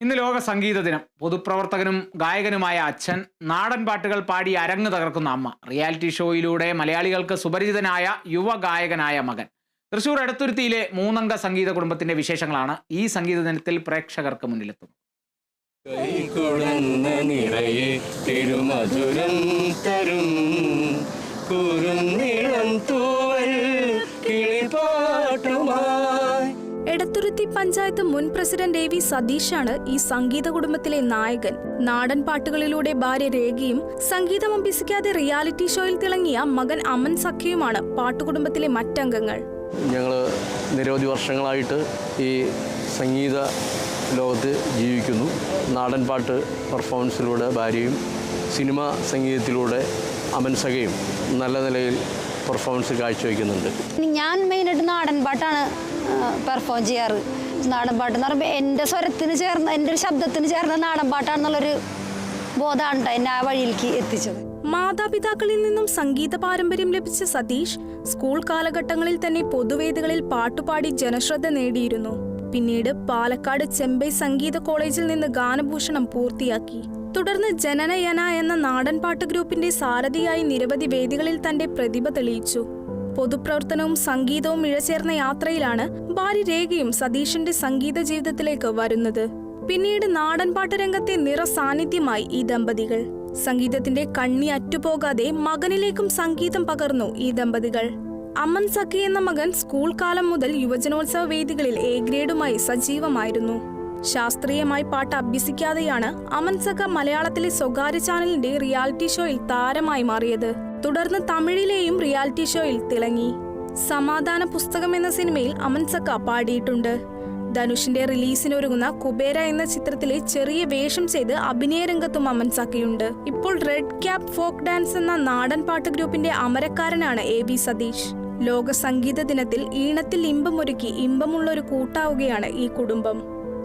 ഇന്ന് ലോക സംഗീത ദിനം. പൊതുപ്രവർത്തകനും ഗായകനുമായ അച്ഛൻ നാടൻ പാട്ടുകൾ പാടി അരങ്ങ് തകർക്കുന്ന അമ്മ. റിയാലിറ്റി ഷോയിലൂടെ മലയാളികൾക്ക് സുപരിചിതനായ യുവ ഗായകനായ മകൻ. തൃശൂർ എടത്തുരുത്തിയിലെ മൂന്നംഗ സംഗീത കുടുംബത്തിന്റെ വിശേഷങ്ങളാണ് ഈ സംഗീത ദിനത്തിൽ പ്രേക്ഷകർക്ക് മുന്നിലെത്തുന്നത്. നിറയെ തിരുമധുരം തൂവൽ കിളിപ്പാട്ടുമായി എടത്തുരുത്തി പഞ്ചായത്ത് മുൻ പ്രസിഡന്റ് എ വി സതീഷാണ് ഈ സംഗീത കുടുംബത്തിലെ നായകൻ. നാടൻ പാട്ടുകളിലൂടെ ഭാര്യ രേഖയും സംഗീതം അഭ്യസിക്കാതെ റിയാലിറ്റി ഷോയിൽ തിളങ്ങിയ മകൻ അമൻ സഖ്യയുമാണ് പാട്ടുകുടുംബത്തിലെ മറ്റംഗങ്ങൾ. ഞങ്ങൾ നിരവധി വർഷങ്ങളായിട്ട് ഈ സംഗീത ലോകത്ത് ജീവിക്കുന്നു. നാടൻ പാട്ട് പെർഫോമൻസിലൂടെ ഭാര്യയും സിനിമ സംഗീതത്തിലൂടെ അമൻ സഖയും നല്ല നിലയിൽ പെർഫോമൻസ് കാഴ്ചവെക്കുന്നുണ്ട്. ഞാൻ മെയിനായിട്ട് നാടൻ പാട്ടാണ് പെർഫോം ചെയ്യാറ്. നാടൻ പാട്ട് എന്ന് പറയുമ്പോൾ എന്റെ സ്വരത്തിന് ചേർന്ന എന്റെ ഒരു ശബ്ദത്തിന് ചേർന്ന നാടൻ പാട്ടാണെന്നുള്ളൊരു ബോധമാണ് എന്നെ ആ വഴിയിലേക്ക് എത്തിച്ചത്. മാതാപിതാക്കളിൽ നിന്നും സംഗീത പാരമ്പര്യം ലഭിച്ച സതീഷ് സ്കൂൾ കാലഘട്ടങ്ങളിൽ തന്നെ പൊതുവേദികളിൽ പാട്ടുപാടി ജനശ്രദ്ധ നേടിയിരുന്നു. പിന്നീട് പാലക്കാട് ചെമ്പൈ സംഗീത കോളേജിൽ നിന്ന് ഗാനഭൂഷണം പൂർത്തിയാക്കി. തുടർന്ന് ജനനയന എന്ന നാടൻ പാട്ട് ഗ്രൂപ്പിന്റെ സാരഥിയായി നിരവധി വേദികളിൽ തന്റെ പ്രതിഭ തെളിയിച്ചു. പൊതുപ്രവർത്തനവും സംഗീതവും ഇഴചേർന്ന യാത്രയിലാണ് ഭാര്യ രേഖയും സതീഷിന്റെ സംഗീത ജീവിതത്തിലേക്ക് വരുന്നത്. പിന്നീട് നാടൻ പാട്ട് രംഗത്തെ നിറ സാന്നിധ്യമായി ഈ ദമ്പതികൾ. സംഗീതത്തിന്റെ കണ്ണി അറ്റുപോകാതെ മകനിലേക്കും സംഗീതം പകർന്നു ഈ ദമ്പതികൾ. അമ്മൻ സഖി എന്ന മകൻ സ്കൂൾ കാലം മുതൽ യുവജനോത്സവ വേദികളിൽ എ ഗ്രേഡുമായി സജീവമായിരുന്നു. ശാസ്ത്രീയമായി പാട്ട് അഭ്യസിക്കാതെയാണ് അമൻ സഖ മലയാളത്തിലെ സ്വകാര്യ ചാനലിന്റെ റിയാലിറ്റി ഷോയിൽ താരമായി മാറിയത്. തുടർന്ന് തമിഴിലെയും റിയാലിറ്റി ഷോയിൽ തിളങ്ങി. സമാധാന പുസ്തകം എന്ന സിനിമയിൽ അമൻ സക്ക പാടിയിട്ടുണ്ട്. ധനുഷിന്റെ റിലീസിനൊരുങ്ങുന്ന കുബേര എന്ന ചിത്രത്തിലെ ചെറിയ വേഷം ചെയ്ത് അഭിനയ രംഗത്തും അമൻ സക്കയുണ്ട് ഇപ്പോൾ റെഡ് ക്യാപ് ഫോക്ക് ഡാൻസ് എന്ന നാടൻ പാട്ട് ഗ്രൂപ്പിന്റെ അമരക്കാരനാണ് എ ബി സതീഷ്. ലോക സംഗീത ദിനത്തിൽ ഈണത്തിൽ ഇമ്പമൊരുക്കി ഇമ്പമുള്ള ഒരു കൂട്ടാവുകയാണ് ഈ കുടുംബം.